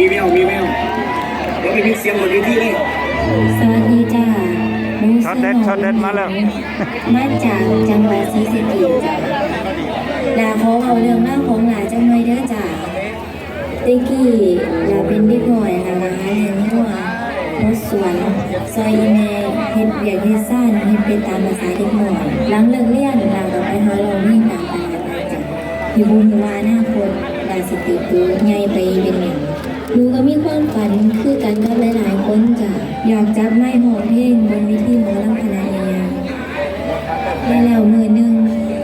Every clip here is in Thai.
มีแววมีแววเดี๋ยวไปมีเสียงบนเวทีเลยสวัสดีจ้าหนูช็อตเด็ดช็อตเด็ดมาแล้วมาจากจังหวัดศรีสะเกษจ้าลาขอเอาเรื่องเล่าวของหลาจังไว้เด้อจ้าเด็กกี้ลาเป็นเด็กหน่อยนะมาหาเลี้ยงหัวรถสวนซอยอีแม่เฮ็ดเบียกเฮ็ดซ่านเฮ็ดเป็นตามภาษาเด็กหน่อยหลังเลิกเรียนลาก็ไปหาเราเล่นตามตลาดนัดจ้ะอยู่บุญว่าอนาคตลาสิติดตัวใหญ่ไปเป็นหยัง หนูก็มีความฝันคือกันกับหลายๆคนจ้ะอยากจับไม้หอเพลงบนวิธีหมอลำคณะใหญ่ๆและแล้วมือหนึ่ง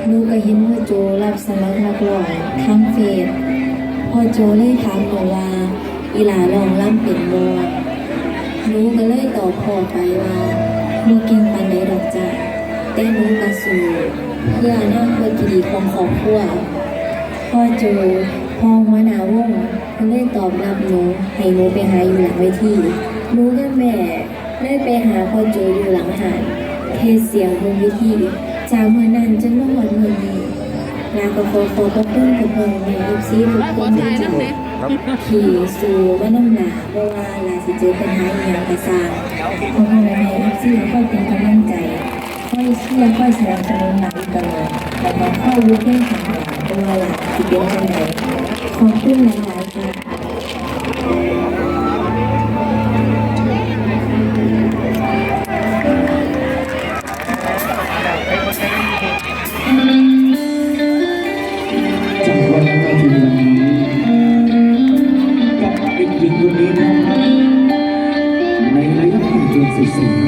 หนูก็เห็นว่าโจรับสมัครนักร้องทางเฟซพอโจเลยถามหนูว่า อีหลาลองล่ำเป็นบ่หนูก็เลยตอบพ่อไปว่าหนูเก่งปานใดดอกจ้ะแต่หนูก็สู้เพื่ออนาคตที่ดีของครอบครัวพ่อโจ พอหัวหน้าวงเพิ่นได้ตอบรับหนูให้หนูไปหาอยู่หลังเวทีหนูกับแม่ได้ไปหาพ่อโจอยู่หลังหานเทเสียงบนเวทีจากเมื่อนั้นจนมาหมดมือนี้ลาก็ขอขอบพระคุณกับเพิ่นในลูกซีทุกคนที่จ้าครับขี่สู่ว่าน้ำหนาเพราะว่าลาสิเจอปัญหาอย่างกระซางขอให้ในลูกซีค่อยเป็นกำลังใจค่อยเชื่อค่อยสนับสนุนหลังตลอดแต่ก็ค่อยรู้เรื่องของหลา นตัวหลานที่เป็นจังไดขอบคุณหลายๆค่ะจังหวัดนาทีนี้กับเด็กหญิงคนนี้นะในระยะทางจนสุดสิ่